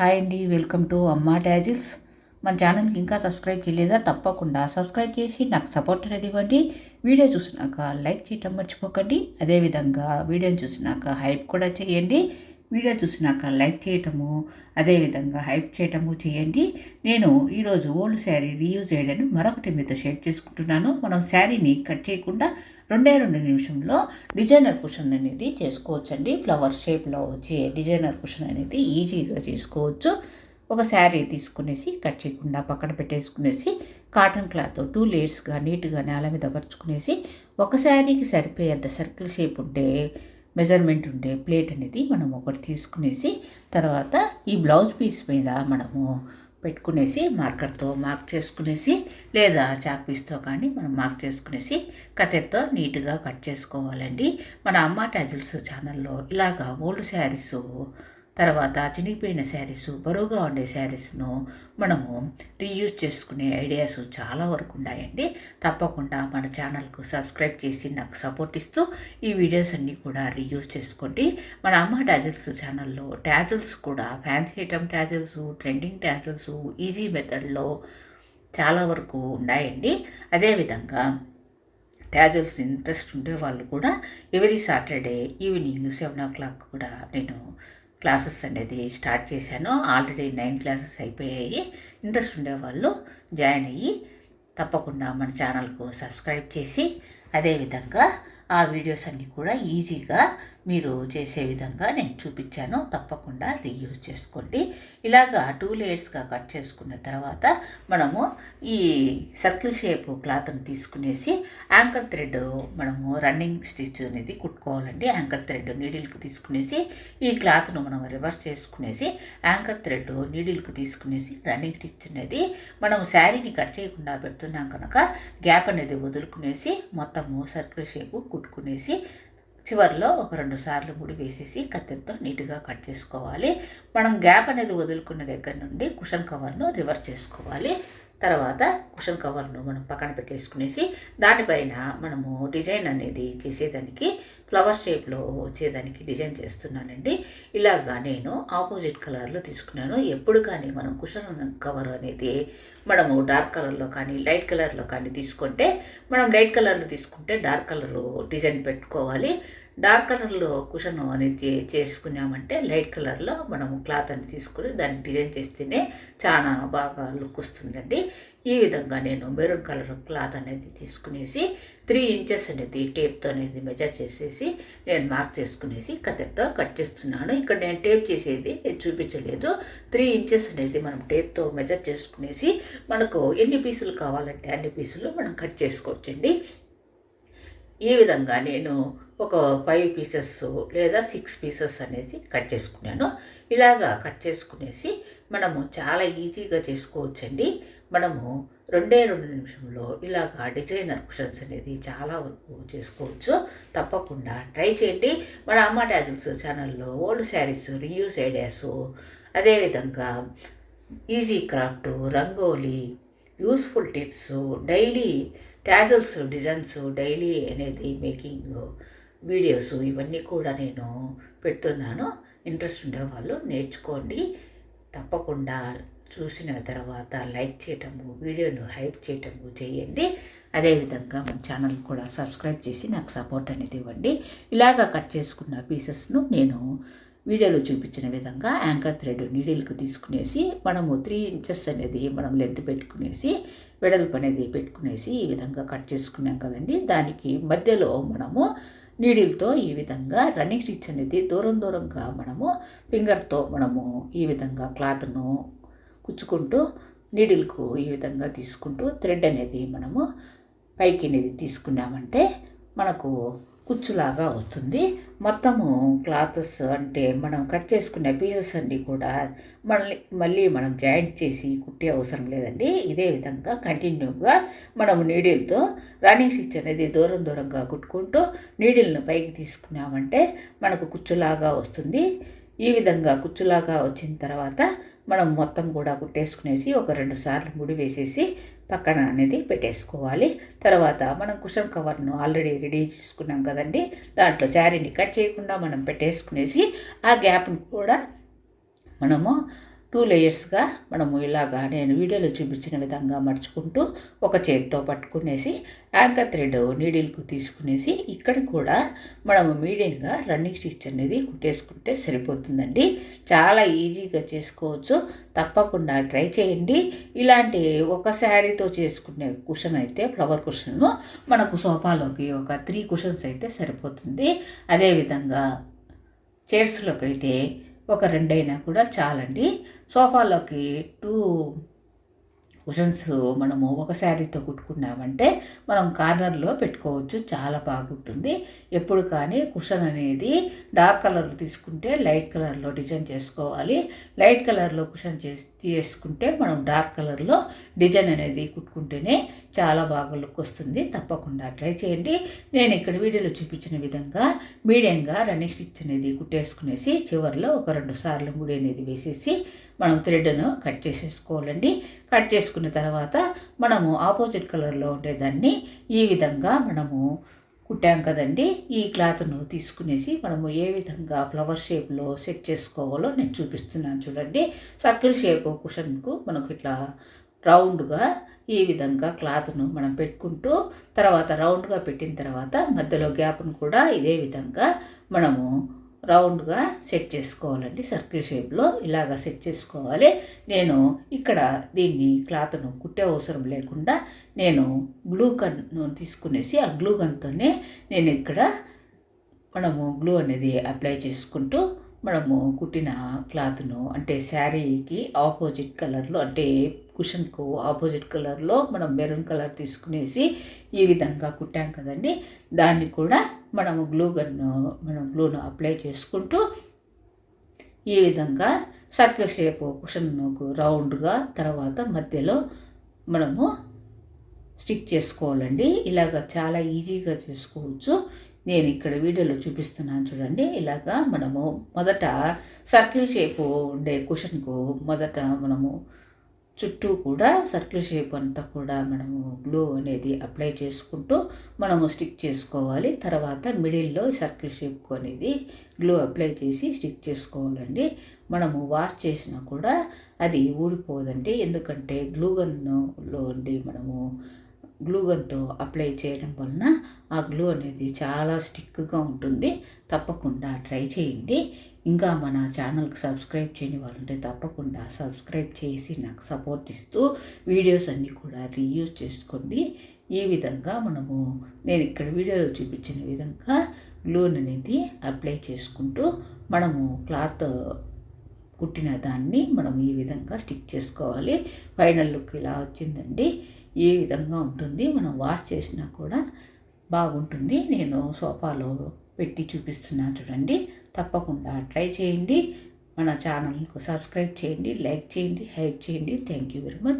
Hi అండి welcome to అమ్మా tassels. మన ఛానల్కి ఇంకా సబ్స్క్రైబ్ చేయలేదా? తప్పకుండా సబ్స్క్రైబ్ చేసి నాకు సపోర్ట్ అనేది ఇవ్వండి. వీడియో చూసినాక లైక్ చేయటం మర్చిపోకండి. అదేవిధంగా వీడియోని చూసినాక హైప్ కూడా చేయండి. వీడియో చూసినాక లైక్ చేయటము అదేవిధంగా హైప్ చేయటము చేయండి. నేను ఈరోజు ఓల్డ్ శారీ రీయూజ్ చేయడాన్ని మరొకటి మీతో షేర్ చేసుకుంటున్నాను. మనం శారీని కట్ చేయకుండా రెండే రెండు నిమిషంలో డిజైనర్ కుషన్ అనేది చేసుకోవచ్చండి. ఫ్లవర్ షేప్లో వచ్చే డిజైనర్ కుషన్ అనేది ఈజీగా చేసుకోవచ్చు. ఒక శారీ తీసుకునేసి కట్ చేయకుండా పక్కన పెట్టేసుకునేసి కాటన్ క్లాత్ టూ లేయర్స్గా నీట్గా నేల మీద పరుచుకునేసి ఒక శారీకి సరిపోయేంత సర్కిల్ షేప్ ఉండే మెజర్మెంట్ ఉండే ప్లేట్ అనేది మనం ఒకటి తీసుకునేసి తర్వాత ఈ బ్లౌజ్ పీస్ మీద మనము పెట్టుకునేసి మార్కర్తో మార్క్ చేసుకునేసి లేదా చాక్ పీస్తో కానీ మనం మార్క్ చేసుకునేసి కత్తెరతో నీట్గా కట్ చేసుకోవాలండి. మన అమ్మ టాజిల్స్ ఛానల్లో ఇలాగా ఓల్డ్ శారీస్ తర్వాత చినిగిపోయిన శారీస్ బరువుగా ఉండే శారీస్ను మనము రీయూజ్ చేసుకునే ఐడియాస్ చాలా వరకు ఉన్నాయండి. తప్పకుండా మన ఛానల్కు సబ్స్క్రైబ్ చేసి నాకు సపోర్ట్ ఇస్తూ ఈ వీడియోస్ అన్నీ కూడా రీయూజ్ చేసుకోండి. మన అమ్మ ట్యాజిల్స్ ఛానల్లో ట్యాజిల్స్ కూడా fancy item tassels trending tassels easy మెథడ్లో చాలా వరకు ఉన్నాయండి. అదేవిధంగా ట్యాజల్స్ ఇంట్రెస్ట్ ఉండే వాళ్ళు కూడా every Saturday evening seven o'clock కూడా నేను క్లాసెస్ అనేది స్టార్ట్ చేశాను. ఆల్రెడీ నైన్ క్లాసెస్ అయిపోయాయి. ఇంట్రెస్ట్ ఉండేవాళ్ళు జాయిన్ అయ్యి తప్పకుండా మన ఛానల్కు సబ్స్క్రైబ్ చేసి అదేవిధంగా ఆ వీడియోస్ అన్నీ కూడా ఈజీగా మీరు చేసే విధంగా నేను చూపించాను. తప్పకుండా రీయూజ్ చేసుకోండి. ఇలాగా టూ లేయర్స్గా కట్ చేసుకున్న తర్వాత మనము ఈ సర్కిల్ షేప్ క్లాత్ని తీసుకునేసి యాంకర్ థ్రెడ్ మనము రన్నింగ్ స్టిచ్ అనేది కుట్టుకోవాలండి. యాంకర్ థ్రెడ్ నీడిల్కి తీసుకునేసి ఈ క్లాత్ను మనం రివర్స్ చేసుకునేసి యాంకర్ థ్రెడ్ నీడిల్కి తీసుకునేసి రన్నింగ్ స్టిచ్ అనేది మనం శారీని కట్ చేయకుండా పెడుతున్నాం కనుక గ్యాప్ అనేది వదులుకునేసి మొత్తము సర్కిల్ షేప్ కుట్టుకునేసి చివరిలో ఒక రెండు సార్లు ముడి వేసేసి కత్తెరతో నీట్గా కట్ చేసుకోవాలి. మనం గ్యాప్ అనేది వదులుకున్న దగ్గర నుండి కుషన్ కవర్ను రివర్స్ చేసుకోవాలి. తర్వాత కుషన్ కవర్ను మనం పక్కన పెట్టేసుకునేసి దానిపైన మనము డిజైన్ అనేది చేసేదానికి ఫ్లవర్ షేప్లో వచ్చేదానికి డిజైన్ చేస్తున్నానండి. ఇలాగా నేను ఆపోజిట్ కలర్లో తీసుకున్నాను. ఎప్పుడు కానీ మనం కుషన్ కవర్ అనేది మనము డార్క్ కలర్లో కానీ లైట్ కలర్లో కానీ తీసుకుంటే మనం లైట్ కలర్లో తీసుకుంటే డార్క్ కలర్ డిజైన్ పెట్టుకోవాలి. డార్క్ కలర్లో కుషన్ అనేది చేసుకున్నామంటే లైట్ కలర్లో మనము క్లాత్ అని తీసుకుని దాన్ని డిజైన్ చేస్తేనే చాలా బాగా లుక్ వస్తుందండి. ఈ విధంగా నేను మెరూన్ కలర్ క్లాత్ అనేది తీసుకునేసి త్రీ ఇంచెస్ అనేది టేప్తో అనేది మెజర్ చేసేసి నేను మార్క్ చేసుకునేసి కత్తెరతో కట్ చేస్తున్నాను. ఇక్కడ నేను టేప్ చేసేది నేను చూపించలేదు. త్రీ ఇంచెస్ అనేది మనం టేప్తో మెజర్ చేసుకునేసి మనకు ఎన్ని పీసులు కావాలంటే అన్ని పీసులు మనం కట్ చేసుకోవచ్చండి. ఈ విధంగా నేను ఒక ఫైవ్ పీసెస్ లేదా సిక్స్ పీసెస్ అనేది కట్ చేసుకున్నాను. ఇలాగా కట్ చేసుకునేసి మనము చాలా ఈజీగా చేసుకోవచ్చండి. మనము రెండే రెండు నిమిషంలో ఇలాగా డిజైనర్ కుషన్స్ అనేది చాలా వరకు చేసుకోవచ్చు. తప్పకుండా ట్రై చేయండి. మన అమ్మ టాజిల్స్ ఛానల్లో ఓల్డ్ శారీస్ రియూస్ ఐడియాస్ అదేవిధంగా easy craft rangoli useful tips daily tassels designs daily అనేది మేకింగ్ వీడియోస్ ఇవన్నీ కూడా నేను పెడుతున్నాను. ఇంట్రెస్ట్ ఉండేవాళ్ళు నేర్చుకోండి. తప్పకుండా చూసిన తర్వాత లైక్ చేయటము వీడియోను హైప్ చేయటము చేయండి. అదేవిధంగా మన ఛానల్ కూడా సబ్స్క్రైబ్ చేసి నాకు సపోర్ట్ అనేది ఇవ్వండి. ఇలాగా కట్ చేసుకున్న పీసెస్ను నేను వీడియోలో చూపించిన విధంగా యాంకర్ థ్రెడ్ నీడిల్కి తీసుకునేసి మనము త్రీ ఇంచెస్ అనేది మనం లెంత్ పెట్టుకునేసి వెడల్పు అనేది పెట్టుకునేసి ఈ విధంగా కట్ చేసుకున్నాం కదండి. దానికి మధ్యలో మనము నీడిల్తో ఈ విధంగా రన్నింగ్ స్టిచ్ అనేది దూరం దూరంగా మనము ఫింగర్తో మనము ఈ విధంగా క్లాత్ను కుచ్చుకుంటూ నీడిల్కు ఈ విధంగా తీసుకుంటూ థ్రెడ్ అనేది మనము పైకి అనేది తీసుకున్నామంటే మనకు కుచ్చులాగా వస్తుంది మొత్తము క్లాత్స్ అంటే మనం కట్ చేసుకునే పీసెస్ అన్నీ కూడా మళ్ళీ మళ్ళీ మనం జాయింట్ చేసి కుట్టే అవసరం లేదండి. ఇదే విధంగా కంటిన్యూగా మనం నీడిల్తో రన్నింగ్ స్టిచ్ అనేది దూరం దూరంగా కుట్టుకుంటూ నీడిల్ను పైకి తీసుకున్నామంటే మనకు కుచ్చులాగా వస్తుంది. ఈ విధంగా కుచ్చులాగా వచ్చిన తర్వాత మనం మొత్తం కూడా కుట్టేసుకునేసి ఒక రెండు సార్లు ముడి వేసేసి పక్కన అనేది పెట్టేసుకోవాలి. తర్వాత మనం కుషన్ కవర్ను ఆల్రెడీ రెడీ చేసుకున్నాం కదండి. దాంట్లో శారీని కట్ చేయకుండా మనం పెట్టేసుకునేసి ఆ గ్యాప్ను కూడా మనము టూ లేయర్స్గా మనము ఇలాగా నేను వీడియోలో చూపించిన విధంగా మడుచుకుంటూ ఒక చేతితో పట్టుకునేసి యాంకర్ థ్రెడ్ నీడిల్కు తీసుకునేసి ఇక్కడ కూడా మనము మీడియంగా రన్నింగ్ స్టిచ్ అనేది కుట్టేసుకుంటే సరిపోతుందండి. చాలా ఈజీగా చేసుకోవచ్చు. తప్పకుండా ట్రై చేయండి. ఇలాంటి ఒక శారీతో చేసుకునే కుషన్ అయితే ఫ్లవర్ కుషన్ మనకు సోఫాలోకి ఒక త్రీ కుషన్స్ అయితే సరిపోతుంది. అదేవిధంగా చైర్స్లోకి అయితే ఒక రెండైనా కూడా చాలండి. సోఫాలోకి టూ కుషన్స్ మనము ఒక శారీతో కుట్టుకున్నామంటే మనం కార్నర్లో పెట్టుకోవచ్చు చాలా బాగుంటుంది. ఎప్పుడు కానీ కుషన్ అనేది డార్క్ కలర్ తీసుకుంటే లైట్ కలర్లో డిజైన్ చేసుకోవాలి. లైట్ కలర్లో కుషన్ చేసి తీసుకుంటే మనం డార్క్ కలర్లో డిజైన్ అనేది కుట్టుకుంటేనే చాలా బాగా లుక్ వస్తుంది. తప్పకుండా ట్రై చేయండి. నేను ఇక్కడ వీడియోలో చూపించిన విధంగా మీడియంగా రన్నింగ్ స్టిచ్ అనేది కుట్టేసుకునేసి చివరిలో ఒక రెండు సార్లు ముడి అనేది వేసేసి మనం థ్రెడ్ను కట్ చేసేసుకోవాలండి. కట్ చేసుకున్న తర్వాత మనము ఆపోజిట్ కలర్లో ఉండేదాన్ని ఈ విధంగా మనము కుట్టాం కదండి. ఈ క్లాత్ను తీసుకునేసి మనము ఏ విధంగా ఫ్లవర్ షేప్లో సెట్ చేసుకోవాలో నేను చూపిస్తున్నాను చూడండి. సర్కిల్ షేప్ కుషన్కు మనకు ఇట్లా రౌండ్గా ఈ విధంగా క్లాత్ను మనం పెట్టుకుంటూ తర్వాత రౌండ్గా పెట్టిన తర్వాత మధ్యలో గ్యాప్ను కూడా ఇదే విధంగా మనము రౌండ్గా సెట్ చేసుకోవాలండి. సర్కిల్ షేప్లో ఇలాగా సెట్ చేసుకోవాలి. నేను ఇక్కడ దీన్ని క్లాత్ను కుట్టే అవసరం లేకుండా నేను గ్లూ గన్ను తీసుకునేసి ఆ గ్లూ గన్తోనే నేను ఇక్కడ మనము గ్లూ అనేది అప్లై చేసుకుంటూ మనము కుట్టిన క్లాత్ను అంటే శారీకి ఆపోజిట్ కలర్లో అంటే కుషన్కు ఆపోజిట్ కలర్లో మనం మెరూన్ కలర్ తీసుకునేసి ఈ విధంగా కుట్టాం కదండి. దాన్ని కూడా మనము గ్లూ గన్ను మనం గ్లూను అప్లై చేసుకుంటూ ఈ విధంగా సర్కిల్ షేప్ కుషన్కు రౌండ్గా తర్వాత మధ్యలో మనము స్టిక్ చేసుకోవాలండి. ఇలాగ చాలా ఈజీగా చేసుకోవచ్చు. నేను ఇక్కడ వీడియోలో చూపిస్తున్నాను చూడండి. ఇలాగా మనము మొదట సర్కిల్ షేపు ఉండే కుషన్కు మొదట మనము చుట్టూ కూడా సర్కిల్ షేప్ అంతా కూడా మనము గ్లూ అనేది అప్లై చేసుకుంటూ మనము స్టిక్ చేసుకోవాలి. తర్వాత మిడిల్లో సర్కిల్ షేప్ అనేది గ్లూ అప్లై చేసి స్టిక్ చేసుకోవాలండి. మనము వాష్ చేసినా కూడా అది ఊడిపోదండి. ఎందుకంటే గ్లూగన్లో ఉండి మనము గ్లూగన్తో అప్లై చేయడం వలన ఆ గ్లూ అనేది చాలా స్టిక్గా ఉంటుంది. తప్పకుండా ట్రై చేయండి. ఇంకా మన ఛానల్కి సబ్స్క్రైబ్ చేయని వాళ్ళుంటే తప్పకుండా సబ్స్క్రైబ్ చేసి నాకు సపోర్ట్ ఇస్తూ వీడియోస్ అన్నీ కూడా రీయూజ్ చేసుకోండి. ఈ విధంగా మనము నేను ఇక్కడ వీడియోలో చూపించిన విధంగా గ్లూన్ అనేది అప్లై చేసుకుంటూ మనము క్లాత్ కుట్టిన దాన్ని మనం ఈ విధంగా స్టిక్ చేసుకోవాలి. ఫైనల్ లుక్ ఇలా వచ్చిందండి. ఈ విధంగా ఉంటుంది. మనం వాష్ చేసినా కూడా బాగుంటుంది. నేను సోఫాలో పెట్టి చూపిస్తున్నాను చూడండి. తప్పకుండా ట్రై చేయండి. మన ఛానల్కు సబ్స్క్రైబ్ చేయండి లైక్ చేయండి హెల్ప్ చేయండి. Thank you very much.